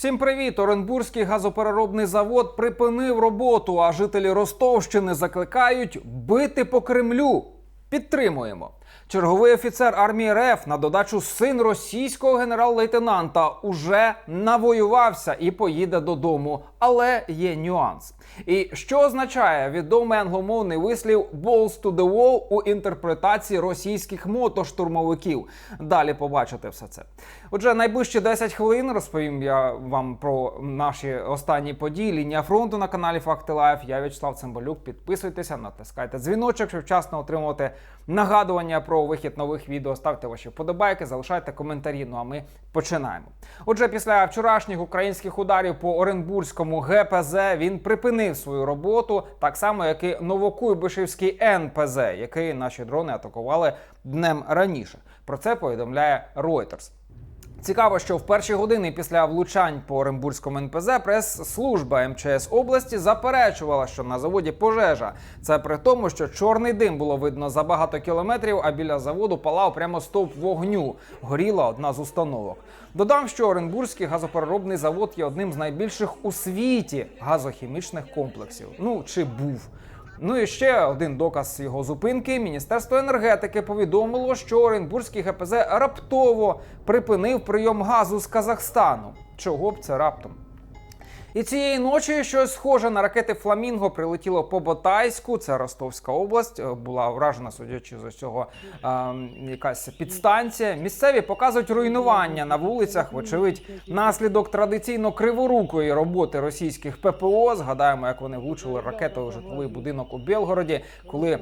Всім привіт! Оренбурзький газопереробний завод припинив роботу, а жителі Ростовщини закликають бити по Кремлю. Підтримуємо. Черговий офіцер армії РФ на додачу син російського генерал-лейтенанта уже навоювався і поїде додому. Але є нюанс. І що означає відомий англомовний вислів «balls to the wall» у інтерпретації російських мотоштурмовиків? Далі побачите все це. Отже, найближчі 10 хвилин розповім я вам про наші останні події. Лінія фронту на каналі Факти Лайф. Я Вячеслав Цимбалюк. Підписуйтеся, натискайте дзвіночок, щоб вчасно отримувати нагадування про вихід нових відео. Ставте ваші вподобайки, залишайте коментарі. Ну а ми починаємо. Отже, після вчорашніх українських ударів по Оренбурзькому ГПЗ він припинив свою роботу, так само як і Новокуйбишевський НПЗ, який наші дрони атакували днем раніше. Про це повідомляє Reuters. Цікаво, що в перші години після влучань по Оренбурзькому НПЗ прес-служба МЧС області заперечувала, що на заводі пожежа. Це при тому, що чорний дим було видно за багато кілометрів, а біля заводу палав прямо стовп вогню. Горіла одна з установок. Додам, що Оренбурзький газопереробний завод є одним з найбільших у світі газохімічних комплексів. Ну чи був. Ну і ще один доказ його зупинки. Міністерство енергетики повідомило, що Оренбурзький ГПЗ раптово припинив прийом газу з Казахстану. Чого б це раптом? І цієї ночі щось схоже на ракети Фламінго прилетіло по Батайську. Це Ростовська область. Е, Була вражена, судячи з усього, е, якась підстанція. Місцеві показують руйнування на вулицях. Вочевидь, наслідок традиційно криворукої роботи російських ППО. Згадаємо, як вони влучили ракетою житловий будинок у Белгороді, коли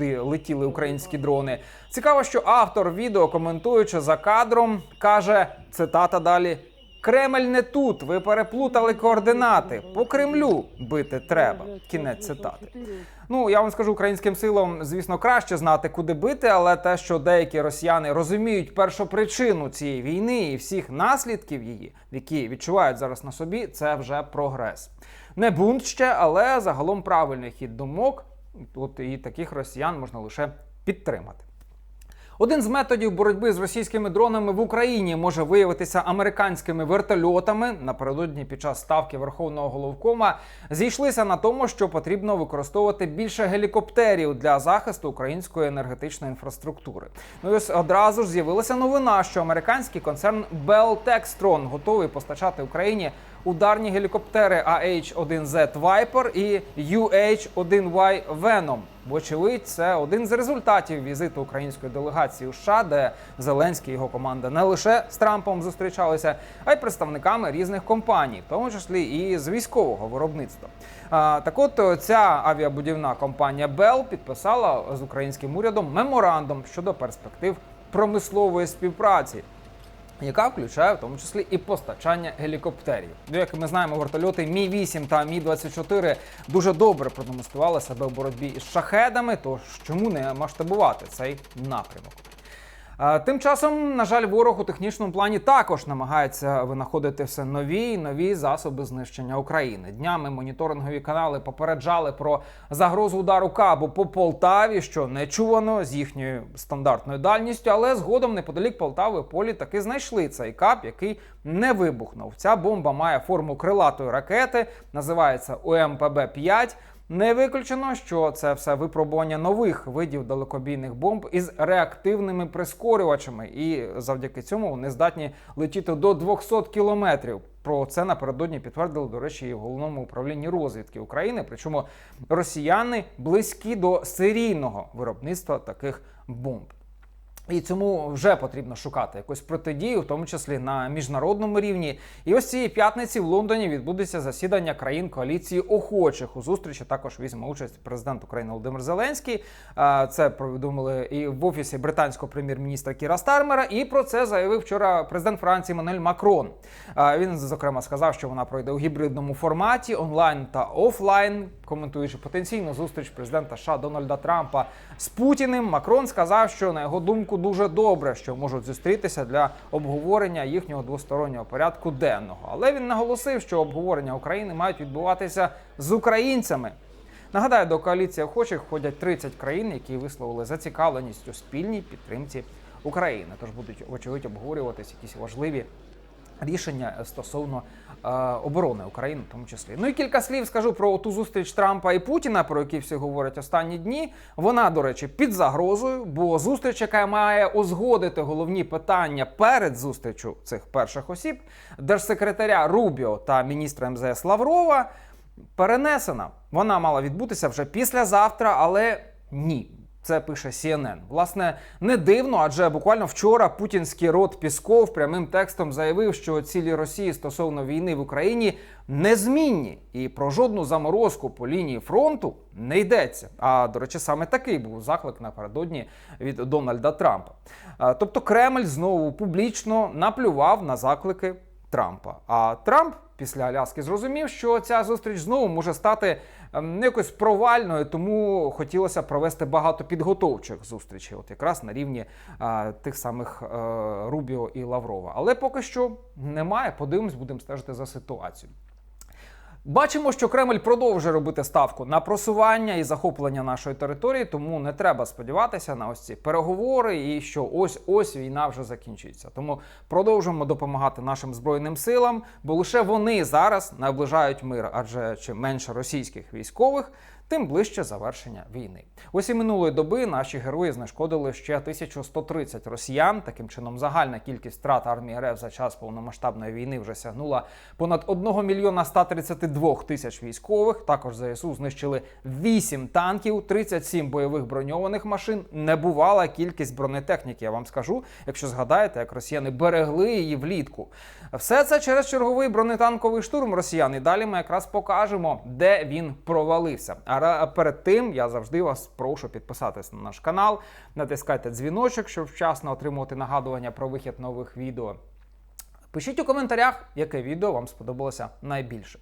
е, летіли українські дрони. Цікаво, що автор відео, коментуючи за кадром, каже цитата далі. Кремль не тут. Ви переплутали координати. По Кремлю бити треба. Кінець цитати. Ну я вам скажу українським силам, звісно, краще знати, куди бити, але те, що деякі росіяни розуміють першопричину цієї війни і всіх наслідків її, які відчувають зараз на собі, це вже прогрес. Не бунт ще, але загалом правильний хід думок. От і таких росіян можна лише підтримати. Один з методів боротьби з російськими дронами в Україні може виявитися американськими вертольотами. Напередодні під час ставки Верховного головкома зійшлися на тому, що потрібно використовувати більше гелікоптерів для захисту української енергетичної інфраструктури. Ну і ось одразу ж з'явилася новина, що американський концерн Bell Textron готовий постачати Україні ударні гелікоптери AH-1Z Viper і UH-1Y Venom. Вочевидь, це один з результатів візиту української делегації у США, де Зеленський і його команда не лише з Трампом зустрічалися, а й представниками різних компаній, в тому числі і з військового виробництва. Так, от ця авіабудівна компанія Bell підписала з українським урядом меморандум щодо перспектив промислової співпраці яка включає в тому числі і постачання гелікоптерів. Ну, як ми знаємо, вертольоти Мі 8 та Мі 24 дуже добре продемонстрували себе в боротьбі із шахедами. Тож чому не масштабувати цей напрямок? А, Тим часом, на жаль, ворог у технічному плані також намагається винаходити все нові і нові засоби знищення України. Днями моніторингові канали попереджали про загрозу удару кабу по Полтаві, що не чувано з їхньою стандартною дальністю, але згодом неподалік Полтави полі таки знайшли цей каб, який не вибухнув. Ця бомба має форму крилатої ракети, називається УМПБ 5 не виключено, що це все випробування нових видів далекобійних бомб із реактивними прискорювачами, і завдяки цьому вони здатні летіти до 200 кілометрів. Про це напередодні підтвердили, до речі, і в головному управлінні розвідки України. Причому росіяни близькі до серійного виробництва таких бомб. І цьому вже потрібно шукати якусь протидію, в тому числі на міжнародному рівні. І ось цієї п'ятниці в Лондоні відбудеться засідання країн коаліції охочих. У зустрічі також візьме участь президент України Володимир Зеленський. Це повідомили і в офісі британського прем'єр-міністра Кіра Стармера. І про це заявив вчора президент Франції Манель Макрон. Він зокрема сказав, що вона пройде у гібридному форматі онлайн та офлайн. Коментуючи потенційну зустріч президента США Дональда Трампа з Путіним, Макрон сказав, що на його думку дуже добре, що можуть зустрітися для обговорення їхнього двостороннього порядку денного. Але він наголосив, що обговорення України мають відбуватися з українцями. Нагадаю, до коаліції охочих входять 30 країн, які висловили зацікавленість у спільній підтримці України. Тож будуть вочевидь обговорюватись якісь важливі рішення стосовно е, оборони України, в тому числі. Ну і кілька слів скажу про ту зустріч Трампа і Путіна, про які всі говорять останні дні. Вона, до речі, під загрозою, бо зустріч, яка має узгодити головні питання перед зустрічю цих перших осіб, держсекретаря Рубіо та міністра МЗС Лаврова, перенесена. Вона мала відбутися вже післязавтра, але ні. Це пише CNN. Власне, не дивно, адже буквально вчора путінський рот Пісков прямим текстом заявив, що цілі Росії стосовно війни в Україні незмінні, і про жодну заморозку по лінії фронту не йдеться. А до речі, саме такий був заклик напередодні від Дональда Трампа. Тобто Кремль знову публічно наплював на заклики Трампа. А Трамп після Аляски зрозумів, що ця зустріч знову може стати якось провальною, тому хотілося провести багато підготовчих зустрічей, от якраз на рівні а, тих самих е, Рубіо і Лаврова. Але поки що немає. Подивимось, будемо стежити за ситуацією. Бачимо, що Кремль продовжує робити ставку на просування і захоплення нашої території, тому не треба сподіватися на ось ці переговори і що ось ось війна вже закінчиться. Тому продовжуємо допомагати нашим збройним силам, бо лише вони зараз наближають мир, адже чим менше російських військових. Тим ближче завершення війни. Ось і минулої доби наші герої знешкодили ще 1130 росіян. Таким чином, загальна кількість втрат армії РФ за час повномасштабної війни вже сягнула понад 1 мільйона 132 тисяч військових. Також ЗСУ знищили 8 танків, 37 бойових броньованих машин. Небувала кількість бронетехніки. Я вам скажу, якщо згадаєте, як росіяни берегли її влітку. Все це через черговий бронетанковий штурм росіян. І далі ми якраз покажемо, де він провалився. А перед тим я завжди вас прошу підписатись на наш канал, натискайте дзвіночок, щоб вчасно отримувати нагадування про вихід нових відео. Пишіть у коментарях, яке відео вам сподобалося найбільше.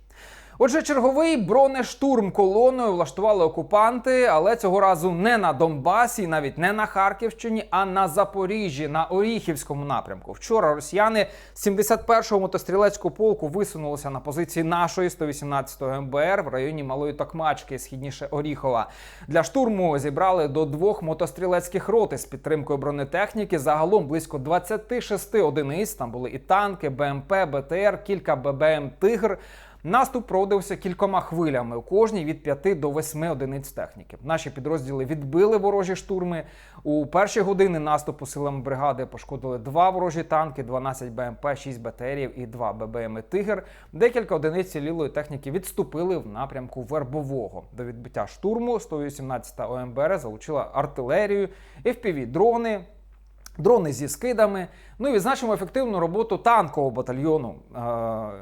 Отже, черговий бронештурм колоною влаштували окупанти, але цього разу не на Донбасі, навіть не на Харківщині, а на Запоріжжі, на Оріхівському напрямку. Вчора росіяни з 71-го мотострілецького полку висунулися на позиції нашої 118-ї МБР в районі Малої Токмачки, східніше Оріхова. Для штурму зібрали до двох мотострілецьких роти з підтримкою бронетехніки. Загалом близько 26 одиниць. Там були і танки, БМП, БТР, кілька ББМ Тигр. Наступ проводився кількома хвилями, у кожній від 5 до 8 одиниць техніки. Наші підрозділи відбили ворожі штурми. У перші години наступу силами бригади пошкодили два ворожі танки, 12 БМП, 6 БТРів і 2 ББМ Тигр. Декілька одиниць цілілої техніки відступили в напрямку Вербового. До відбиття штурму 118-та ОМБР залучила артилерію, fpv дрони Дрони зі скидами. Ну і відзначимо ефективну роботу танкового батальйону е,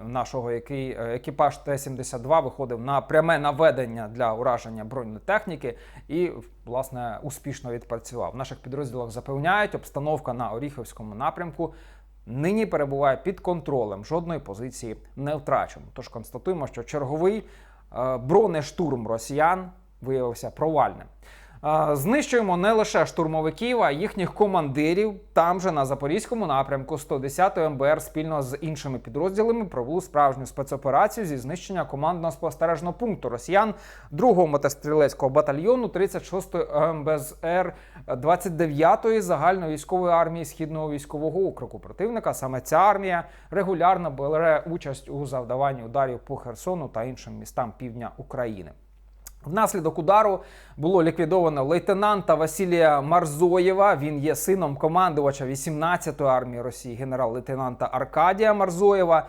нашого, який е, екіпаж Т-72 виходив на пряме наведення для ураження бронетехніки і, власне, успішно відпрацював. В наших підрозділах запевняють, обстановка на Оріхівському напрямку нині перебуває під контролем. Жодної позиції не втрачено. Тож констатуємо, що черговий е, бронештурм росіян виявився провальним. Знищуємо не лише штурмовиків, а їхніх командирів. Там же на запорізькому напрямку 110 МБР спільно з іншими підрозділами провели справжню спецоперацію зі знищення командного спостережного пункту росіян 2-го мотострілецького батальйону 36-ї МБЗР 29-ї загальної військової армії східного військового округу противника. Саме ця армія регулярно бере участь у завдаванні ударів по Херсону та іншим містам півдня України. Внаслідок удару було ліквідовано лейтенанта Василія Марзоєва. Він є сином командувача 18-ї армії Росії, генерал-лейтенанта Аркадія Марзоєва.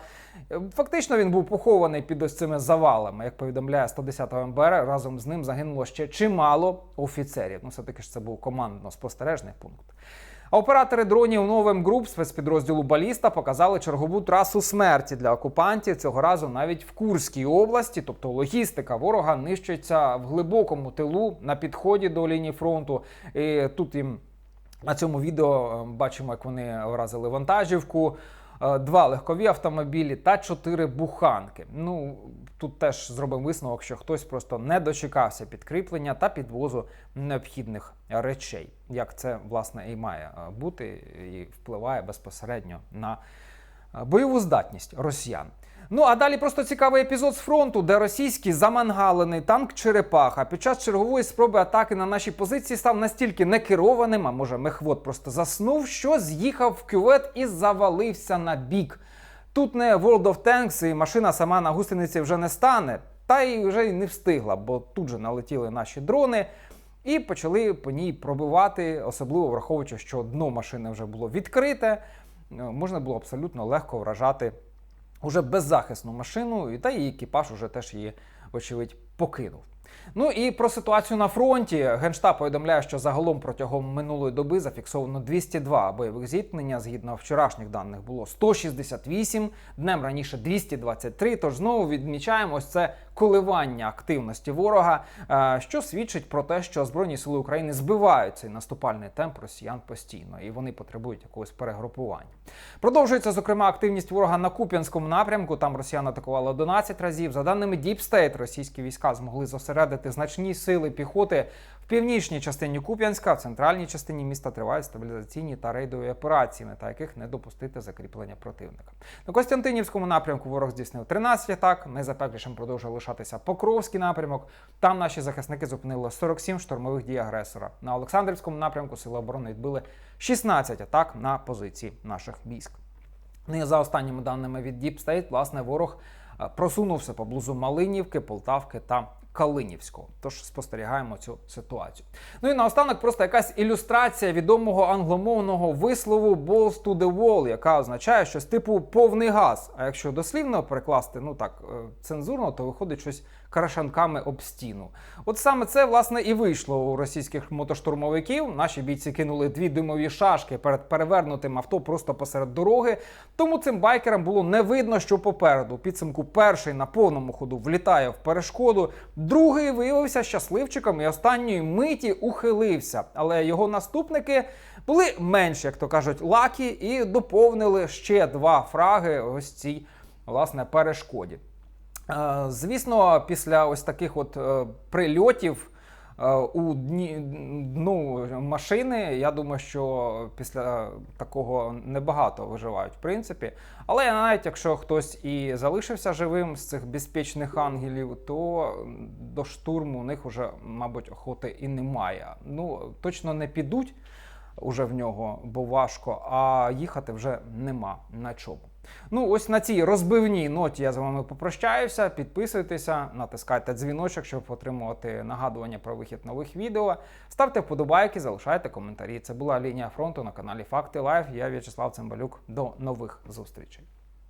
Фактично він був похований під ось цими завалами. Як повідомляє 110 МБР, разом з ним загинуло ще чимало офіцерів. Ну, все таки ж це був командно-спостережний пункт. А оператори дронів новим груп спецпідрозділу Баліста показали чергову трасу смерті для окупантів цього разу навіть в Курській області, тобто логістика ворога нищиться в глибокому тилу на підході до лінії фронту. І Тут їм на цьому відео бачимо, як вони вразили вантажівку. Е, два легкові автомобілі та чотири буханки. Ну тут теж зробимо висновок, що хтось просто не дочекався підкріплення та підвозу необхідних речей, як це власне і має е, бути, і впливає безпосередньо на е, бойову здатність росіян. Ну а далі просто цікавий епізод з фронту, де російський замангалений танк Черепаха під час чергової спроби атаки на наші позиції став настільки некерованим, а може мехвод просто заснув, що з'їхав в кювет і завалився на бік. Тут не World of Tanks, і машина сама на гусениці вже не стане. Та й вже й не встигла, бо тут же налетіли наші дрони і почали по ній пробивати, особливо враховуючи, що дно машини вже було відкрите, е, можна було абсолютно легко вражати уже беззахисну машину, і та її екіпаж уже теж її, очевидь, покинув. Ну і про ситуацію на фронті. Генштаб повідомляє, що загалом протягом минулої доби зафіксовано 202 бойових зіткнення. Згідно вчорашніх даних було 168, днем раніше 223. Тож знову відмічаємо ось це коливання активності ворога, е, що свідчить про те, що Збройні сили України збивають цей наступальний темп росіян постійно, і вони потребують якогось перегрупування. Продовжується зокрема активність ворога на Куп'янському напрямку. Там росіян атакували 11 разів. За даними State, російські війська змогли зосередити значні сили піхоти в північній частині Куп'янська, в центральній частині міста тривають стабілізаційні та рейдові операції, мета яких не допустити закріплення противника. На Костянтинівському напрямку ворог здійснив 13 атак. Найзапеклішим продовжує лишатися Покровський напрямок. Там наші захисники зупинили 47 штурмових дій агресора. На Олександрівському напрямку сили оборони відбили 16 атак на позиції наших військ. Ну і за останніми даними від Deep State, власне, ворог е, просунувся поблизу Малинівки, Полтавки та Калинівського. Тож спостерігаємо цю ситуацію. Ну і наостанок просто якась ілюстрація відомого англомовного вислову «balls to the wall», яка означає щось типу повний газ. А якщо дослівно перекласти, ну так е, цензурно, то виходить щось карашанками об стіну. От саме це власне і вийшло у російських мотоштурмовиків. Наші бійці кинули дві димові шашки перед перевернутим авто просто посеред дороги. Тому цим байкерам було не видно, що попереду. Підсумку перший на повному ходу влітає в перешкоду. Другий виявився щасливчиком і останньої миті ухилився. Але його наступники були менш, як то кажуть, лакі, і доповнили ще два фраги ось цій власне перешкоді. Е, Звісно, після ось таких от е, прильотів у дні дну машини, я думаю, що після такого небагато виживають, в принципі. Але навіть якщо хтось і залишився живим з цих безпечних ангелів, то до штурму у них уже, мабуть, охоти і немає. Ну, точно не підуть уже в нього, бо важко, а їхати вже нема на чому. Ну, ось на цій розбивній ноті я з вами попрощаюся. Підписуйтеся, натискайте дзвіночок, щоб отримувати нагадування про вихід нових відео. Ставте вподобайки, залишайте коментарі. Це була лінія фронту на каналі Факти Лайф. Я В'ячеслав Цимбалюк. До нових зустрічей.